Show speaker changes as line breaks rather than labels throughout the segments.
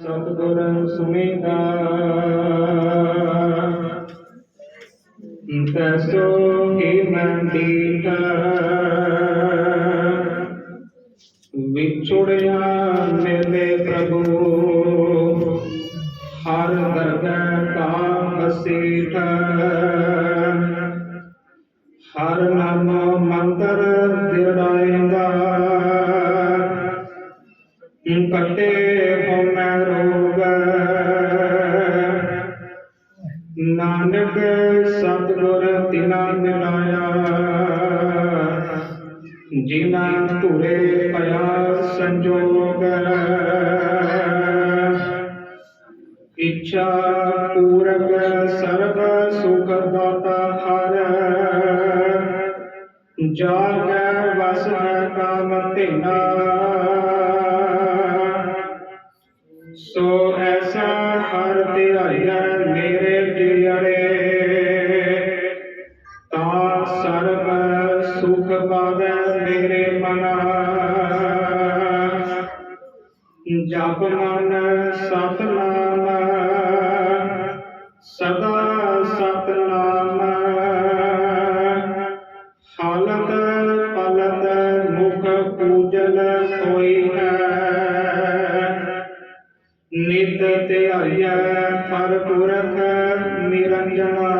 ਸਤਿਗੁਰ ਸੁਮੇਧਾ ਤੈਸੋ ਹੀ ਮੰਦੀਤਾ ਵਿਛੁੜਿਆ ਮੇਰੇ ਪ੍ਰਭੂ। ਹਰ ਦਰਗਹ ਕਾ ਬਸੀਠ ਹਰ ਨਾਮ ਮੰਤਰ ਦਿੜਾਏਗਾ ਤਿਨਾ ਮਿਲਾਇਆ ਜਿਨਾ ਧੁਰੇ ਪਿਆ ਸੰਜੋਗ ਇੱਛਾ ਪੂਰਕ ਸਰਬ ਸੁਖ ਦਾਤਾ ਹਰ। ਜਾਗੈ ਵਸ ਕਾਮ ਧਿਨਾ। ਸੋ ਐਸਾ ਹਰ ਧਿਆਇਆ ਮੇਰੇ ਜਪ ਮਨ ਸਤਨਾਮ, ਸਦਾ ਸਤਨਾਮ। ਹਾਲਤ ਪਲਤ ਮੁਖ ਪੂਜਨ ਹੋਈ ਹੈ। ਨਿਤ ਧਿਆਇਆ ਹਰ ਪੁਰਖ ਨਿਰੰਜਨਾ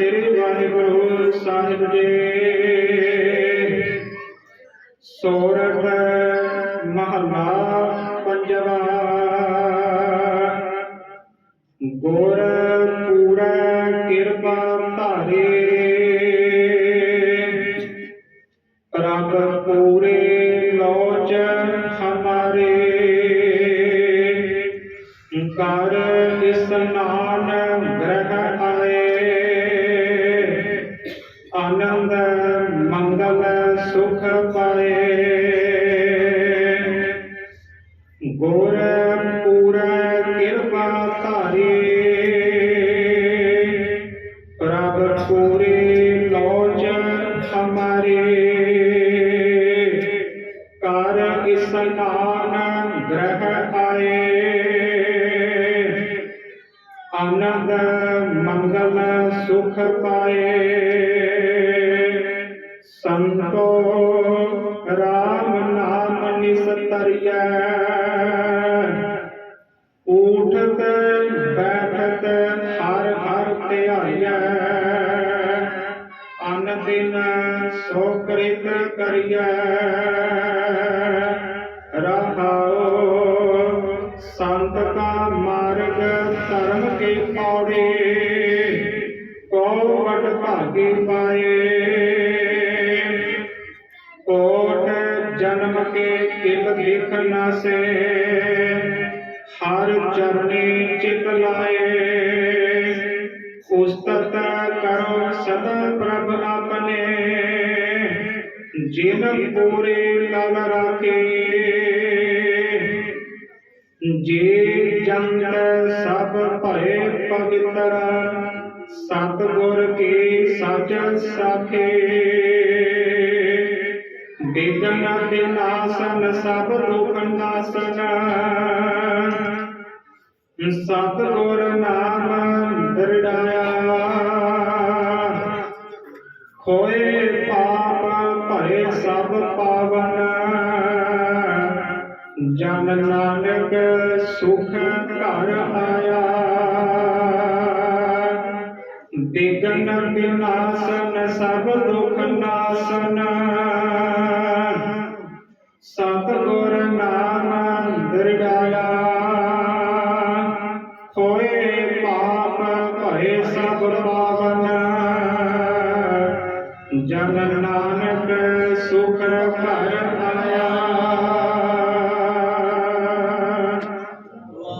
ਸ੍ਰੀ ਵਾਹਿਗੁਰੂ ਸਾਹਿਬ ਜੀ। ਸੋਰਠ ਮਹਲਾ ਪੰਜਵਾ। ਗੁਰ ਪੂਰਾ ਕਿਰਪਾ ਧਾਰੇ। ਪ੍ਰਭ ਪੂਰੇ ਕਰ ਇਸਨਾਨ ਗ੍ਰਹ ਆਏ ਆਨੰਦ ਮੰਗਲ ਸੁਖ ਪਾਏ ਸੰਤੋ ਰਾਮ ਨਾਮ ਨਿਸਤਰੀਐ ਊਠਤ ਬੈਠਤ ਹਰ ਹਰ ਧਿਆਈਐ ਅਨ ਦਿਨ ਸੋ ਕ੍ਰਿਤ ਕਰੀਐ ਸੰਤ ਕਾ ਮਾਰਗ ਧਰਮ ਕੀ ਪੌੜੀ ਕੋ ਵਡ ਭਾਗੀ ਪਾਏ? ਕੋਟ ਜਨਮ ਕੇ ਕਿਲ ਲਿਖ ਨਾ ਹਰ ਚਰਨੀ ਚਿਤ ਲਾਏ? ਉਸਤਤ ਕਰੋ ਸਦਾ ਪ੍ਰਭ ਆਪਣੇ। ਜਿਨ ਪੂਰੇ ਲਲ ਰਾਖੇ? ਜੇ ਜੰਤ ਸਭ ਭਏ ਪਵਿੱਤਰ ਸਤ ਗੁਰ ਸਚ ਸਾਖੇ। ਬਿਗਨ ਬਿਨਾਸਨ ਸਭ ਦੁਖ ਨਾਸਨ। ਸਤ ਨਾਮ ਦਰੜਾਇਆ ਖੋਏ ਪਾਪ ਭਏ ਸਭ ਪਾਵਨ ਜਨ ਨਾਨਕ ਸੁਖ ਘਰ ਆਇਆ। ਬਿਗਨ ਬਿਨਾਸਨ, ਸਭ ਦੁਖ ਨਾਸਨ। ਸਤਗੁਰ ਨਾਮ ਦਰਗਾਇਆ ਹੋਏ ਪਾਪ, ਭਏ ਸਭ ਪਾਵਨ। ਜਨ